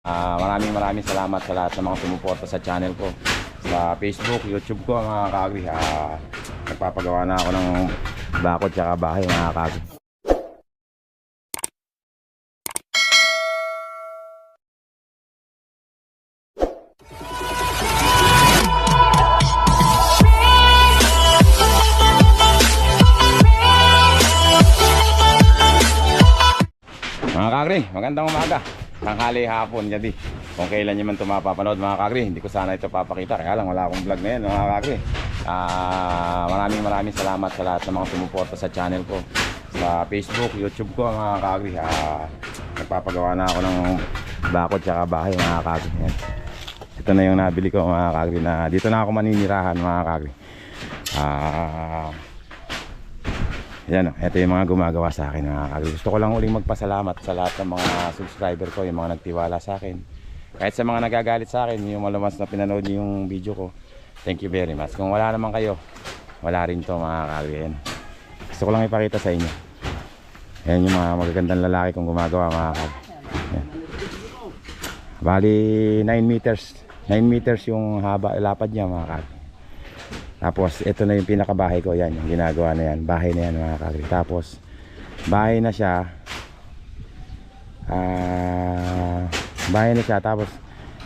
Ah, maraming maraming salamat sa lahat ng mga sumuporta sa channel ko. Sa Facebook, YouTube ko mga kagri. Ah, nagpapagawa na ako ng bakod tsaka bahay mga kagri. Mga kagri, magandang umaga. Tanghali hapon, jadi. Kung kailan nyo man ito mapapanood mga kagri, hindi ko sana ito papakita. Kaya lang wala akong vlog ngayon mga kagri. Ah, maraming maraming salamat sa lahat ng mga sumuporta sa channel ko. Sa Facebook, YouTube ko mga kagri. Ah, nagpapagawa na ako ng bakod tsaka bahay mga kagri. Yan. Ito na yung nabili ko mga kagri na dito na ako maninirahan mga kagri. Ah, yan o, ito yung mga gumagawa sa akin mga kagri. Gusto ko lang uling magpasalamat sa lahat ng mga subscriber ko, yung mga nagtiwala sa akin. Kahit sa mga nagagalit sa akin, yung malamas na pinanood yung video ko. Thank you very much. Kung wala naman kayo, wala rin to mga kagri. Yan. Gusto ko lang ipakita sa inyo. Yan yung mga magagandang lalaki kong gumagawa mga kagri. Yan. Bali 9 meters. 9 meters yung haba, lapad niya mga kagri. Tapos ito na yung pinakabahay ko yan, yung ginagawa na yan. Bahay na yan mga kagri. Tapos bahay na siya. Ah, bahay na siya tapos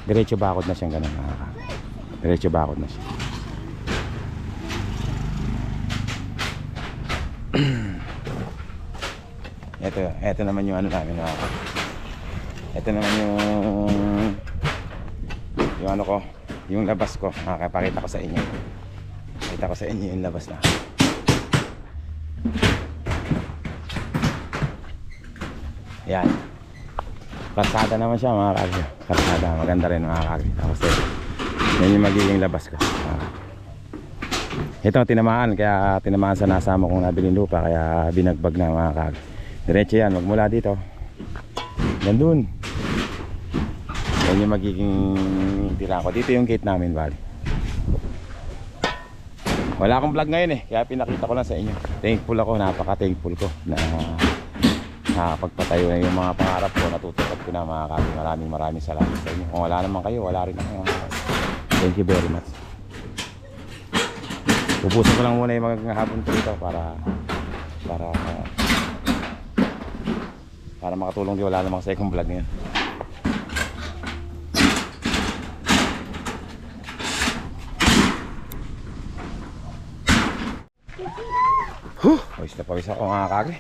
diretso bakod na siyang ganun mga kagri. Diretso bakod na siya. ito, ito naman yung ano namin mga kagri. Ito naman yung yung ano ko, yung labas ko. Makakapakita ko sa inyo. Kita ko sa inyo yung labas na. Yan. Kalsada naman siya mga kagri. Kalsada. Maganda rin mga kagri. Tapos eh, yan yung magiging labas ko. Ito tinamaan. Kaya tinamaan sa nasama kong nabiling lupa. Kaya binagbag na mga kagri. Diretso yan. Magmula dito. Yan dun. Yan yung magiging tira ko. Dito yung gate namin bali. Wala akong vlog ngayon eh, kaya pinakita ko lang sa inyo. Thankful ako, napaka-thankful ko na nakapagpatayo na yung mga pangarap ko, natutupad ko na mga kami. Maraming maraming salamat sa inyo. Kung wala naman kayo, wala rin ako. Thank you very much. Pupusin ko lang muna yung mga hapon ko dito para para para makatulong di wala namang second vlog ngayon. Huh! Pawis na pawis ako mga kagre.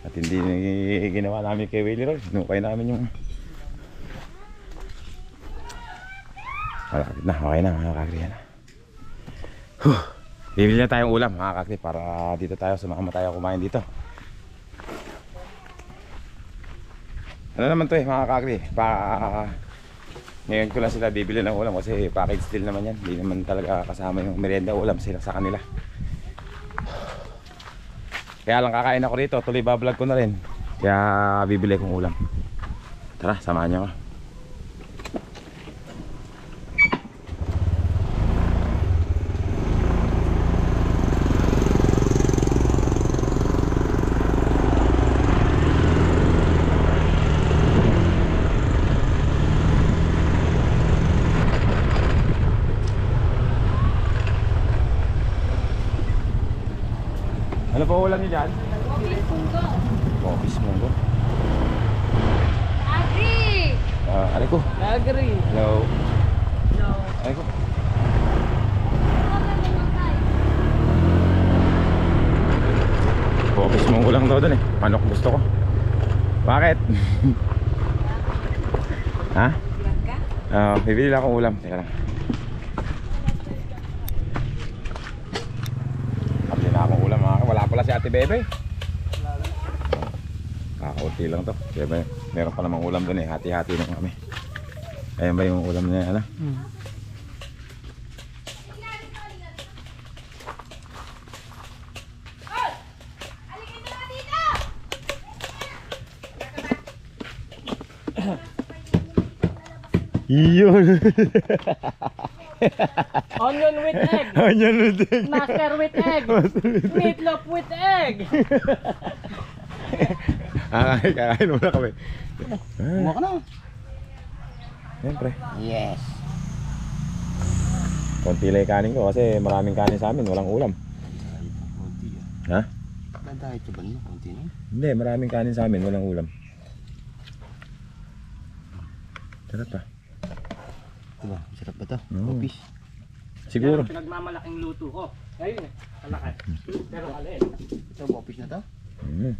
At hindi ginawa namin kay Willie Roy. Nukay namin yung... Malapit na. Okay na mga kagre. Yan. Huh! Bibili na tayong ulam mga kagre para dito tayo sumama tayo kumain dito. Ano naman to eh mga kagre? Pa... Ngayon ko lang sila bibili ng ulam kasi package deal naman yan. Hindi naman talaga kasama yung merienda ulam sila sa kanila. Kaya lang kakain ako rito, tuloy bablog ko na rin. Kaya bibili kong ulam. Tara, samahan niyo ako. Ano po ulam niyo dyan? Office munggo. Agri! Ah, aray ko. Agri! Hello. No. Aray ko. Office munggo lang daw dun eh. Manok gusto ko. Bakit? ha? Ah, bibili lang akong ulam. Teka lang. Kapili na akong ulam mga ka- Wala pala si Ate Bebe. Kakaunti lang to. Bebe, meron pa namang ulam dun eh. Hati-hati lang kami. Ayan ba yung ulam niya? Ano? Yun! Onion with egg! Onion with egg. Master with egg! Meatloaf with egg! Ah, kakain muna kami. Kumuha ka na. Siyempre. Yes. Konti lang kanin ko kasi maraming kanin sa amin, walang ulam. Konti ah. Ha? Dadahit ka ba nyo? Konti na. Hindi, maraming kanin sa amin, walang ulam. Sarap pa. Diba? Sarap ba to? Oo. Kopis. Siguro. Yan ang pinagmamalaking luto ko. Ngayon eh, kalakad. Pero alin. Ito, kopis na to? Mm.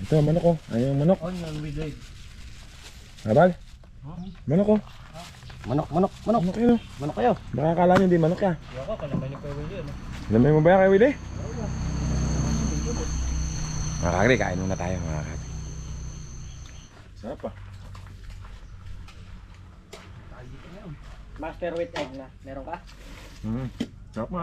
Ito, manok ko. Ayun, manok. On yung with it. Abal? Manok ko. Manok, manok, manok. Manok yun. oh. Manok kayo. Baka akala nyo hindi manok ya. Ako, kalaman ni Kuya Willie. Ano? Alam mo ba yan kay Willie? Mga kagri, kain muna tayo mga kagri. Sarap pa. Master with egg na. Meron ka? Mm. Sarap ko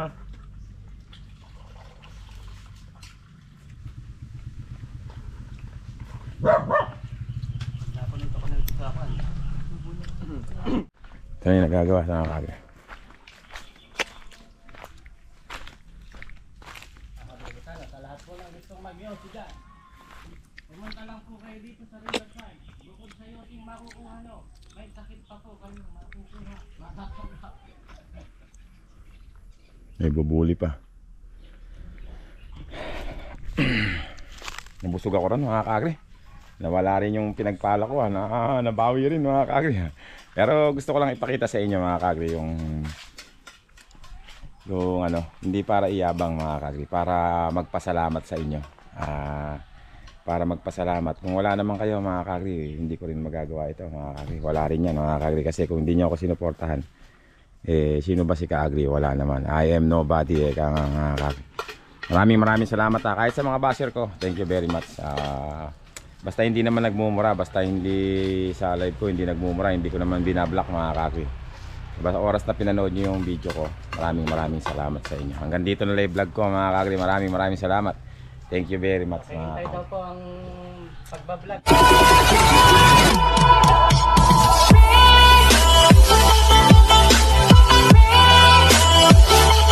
na ito sa akin. Ito na yung nagagawa sa mga kagri. Sana sa lahat po lang gustong mag-yosi dyan. Pumunta lang po kayo dito sa Riverside. Bukod sa yosing makukuha no, may sakit pa po kayo makukuha. Makakapa. May bubuli pa. Nabusog ako rin mga kagri. Nawala rin yung pinagpala ko. ah. Na, ah, nabawi rin mga kagri. ah. Pero gusto ko lang ipakita sa inyo mga kagri yung yung ano, hindi para iyabang mga kagri, para magpasalamat sa inyo. Ah, para magpasalamat. Kung wala naman kayo mga kagri, hindi ko rin magagawa ito mga kagri. Wala rin yan mga kagri kasi kung hindi nyo ako sinuportahan, eh, sino ba si Kaagri? Wala naman. I am nobody eh, nga, Kaagri. Maraming maraming salamat ha. Kahit sa mga basher ko, thank you very much. Ah, basta hindi naman nagmumura, basta hindi sa live ko, hindi nagmumura, hindi ko naman binablock mga Kaagri. Basta oras na pinanood nyo yung video ko, maraming maraming salamat sa inyo. Hanggang dito na live vlog ko mga Kaagri, maraming maraming salamat. Thank you very much mga Hintay daw po ang pagbablog. Oh, oh, oh.